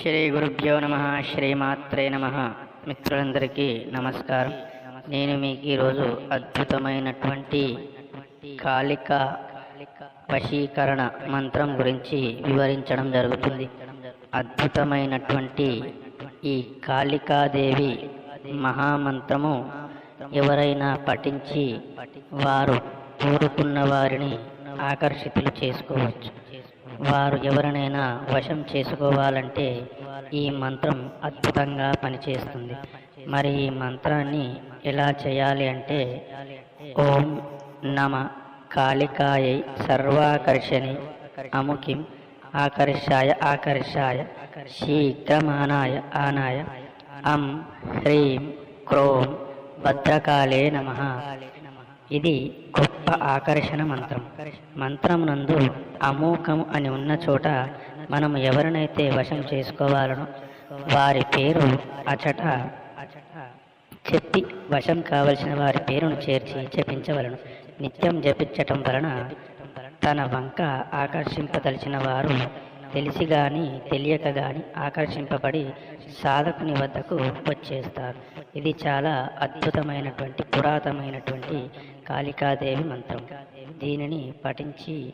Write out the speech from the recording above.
శ్రీ గురుభ్యో నమ శ్రీమాత్రే నమ. మిత్రులందరికీ నమస్కారం. నేను మీకు ఈరోజు అద్భుతమైనటువంటి కాళిక వశీకరణ మంత్రం గురించి వివరించడం జరుగుతుంది. అద్భుతమైనటువంటి ఈ కాళికాదేవి మహామంత్రము ఎవరైనా పఠించి వారు కోరుకున్న వారిని ఆకర్షితులు చేసుకోవచ్చు. వారు ఎవరినైనా వశం చేసుకోవాలంటే ఈ మంత్రం అద్భుతంగా పనిచేస్తుంది. మరి ఈ మంత్రాన్ని ఎలా చేయాలి అంటే ఓం నమ కాళికాయై సర్వాకర్షణి అముకిం ఆకర్షాయ ఆకర్షాయ శీఘ్రమానాయ ఆనాయ అం హ్రీం క్రోం భద్రకాళే నమ. ఇది గొప్ప ఆకర్షణ మంత్రం. మంత్రం నందు అని ఉన్న చోట మనం ఎవరినైతే వశం చేసుకోవాలనో వారి పేరు అచట చెప్పి వశం కావలసిన వారి పేరును చేర్చి జపించవలను. నిత్యం జపించటం వలన తన వంక ఆకర్షింపదలిచిన వారు తెలిసి గాని తెలియక గాని ఆకర్షింపబడి సాధకుని వద్దకు వచ్చేస్తారు. ఇది చాలా అద్భుతమైనటువంటి పురాతనమైనటువంటి కాళికాదేవి మంత్రం. దీనిని పఠించి